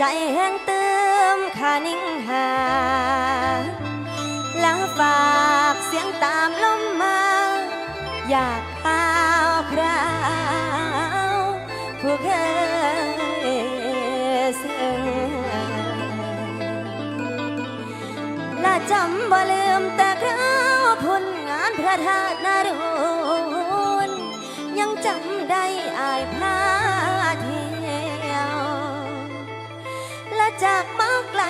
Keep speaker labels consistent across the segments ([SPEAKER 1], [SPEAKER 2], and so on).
[SPEAKER 1] ใจแห้งเติมคานิ่งหาลาฝากเสียงตามลมมา อยากข้าวคราวผู้เคยซึ่งและจำบ่ลืมแต่คราวผนงานพระธาตุนารุนยังจำได้อายพา จากมาไกล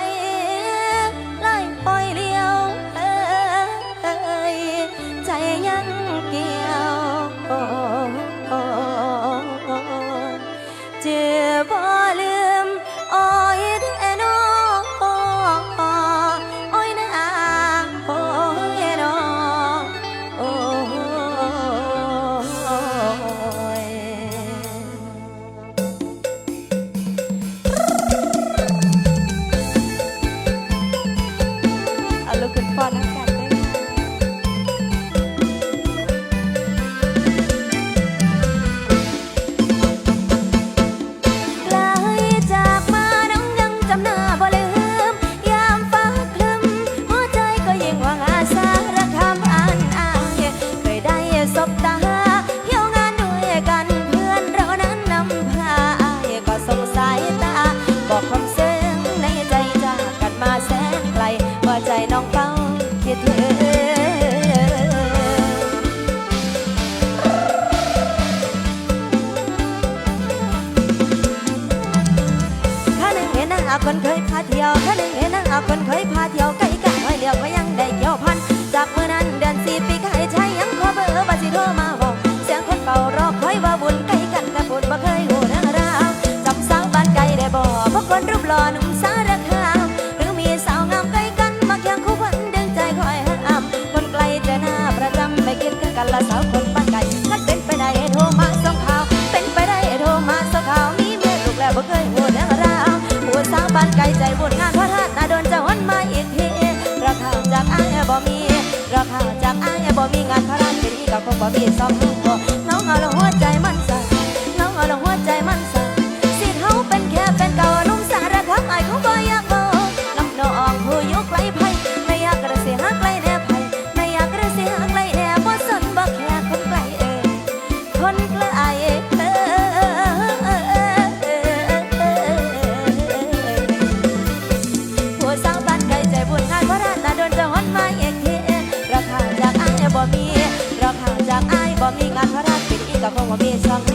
[SPEAKER 1] ไล่ปล่อยเลี้ยวเอ้ยใจยังเกี่ยว อาคนเคยพาเที่ยวแค่หนึ่งเห็นนางอาคนเคยพาเที่ยวไกลกันไว้เหลือก็ยังได้เกี่ยวพัน จากเมื่อนั้นเดือนสี ใจบุญงานพระธาตุนาโดนจะวันมาอีกทีเราข่าวจากอ้ายบ่มีเราข่าวจากอ้ายบ่มีงานพระราชเป็นอีกับคงบ่มีสอง 老公我变身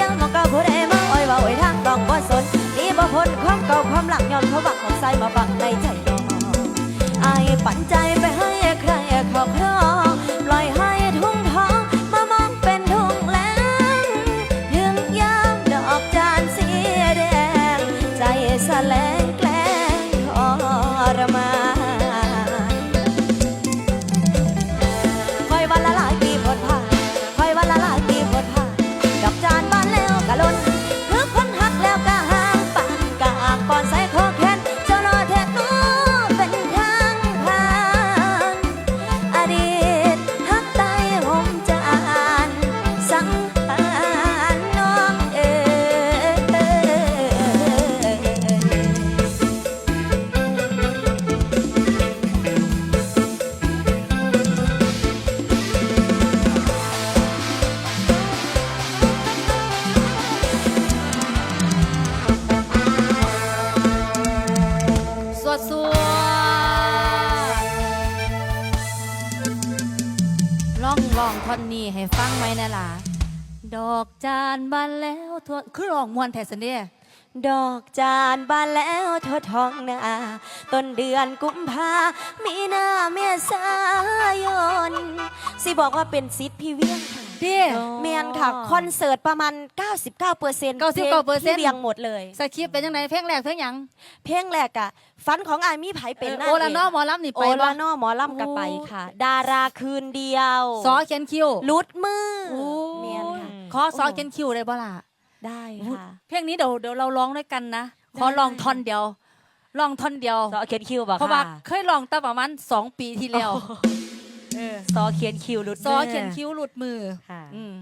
[SPEAKER 1] ยังมองก่าผู้ใดมางอ้อยว่าอ้อยทางต้องบ่สนนี่บ่พ้นความเก่าความหลังย้อนเขาบักของใส่มาบังในใจน้องอายปันใจไปเฮ
[SPEAKER 2] อนนี้ให้ฟังไหมนะล่ะ ดอกจานบานแล้วทั่วคือร้องมวนแท้สันเดีย
[SPEAKER 1] ดอกจานบานแล้วทั่วท้องนาต้นเดือนกุมภามีนาเมษายน สิบอกว่าเป็นซิดพี่เวียง
[SPEAKER 2] ด้
[SPEAKER 1] เมียนค่ะ คอนเสิร์ตประมาณ 99เปอร์เซ็นต์
[SPEAKER 2] 99%
[SPEAKER 1] พี่เวียงหมดเลย
[SPEAKER 2] สคริปต์เป็นยังไงเพลงแรกเพลงหยัง
[SPEAKER 1] เพลงแรกอะฟันของอายมีไผเป็นหน้า
[SPEAKER 2] โอลา
[SPEAKER 1] เก
[SPEAKER 2] นอหมอลำนี่
[SPEAKER 1] โอ
[SPEAKER 2] ไปบ่
[SPEAKER 1] ลานอหมอลำกับไปค่ะ ดาราคืนเดียว
[SPEAKER 2] ซอเขียนคิว
[SPEAKER 1] ลุดมือ
[SPEAKER 2] โอ้
[SPEAKER 1] เมียนค่ะ
[SPEAKER 2] ขอซอเขียนคิวได้บ่ล่ะ
[SPEAKER 1] ได้ค่ะ
[SPEAKER 2] เพลงนี้เดี๋ยวเดี๋ยวเราร้องด้วยกันนะขอลองท่อนเดียวลองท่อนเดียว
[SPEAKER 1] ซอเขียนคิวบอก
[SPEAKER 2] เพราะว่าเคยลองตั้งประมาณสองปีที่แล้ว
[SPEAKER 1] ซอเขียนคิวลุด
[SPEAKER 2] ซอเขียนคิ้วหลุดมือ
[SPEAKER 1] ค่ะ
[SPEAKER 2] อืม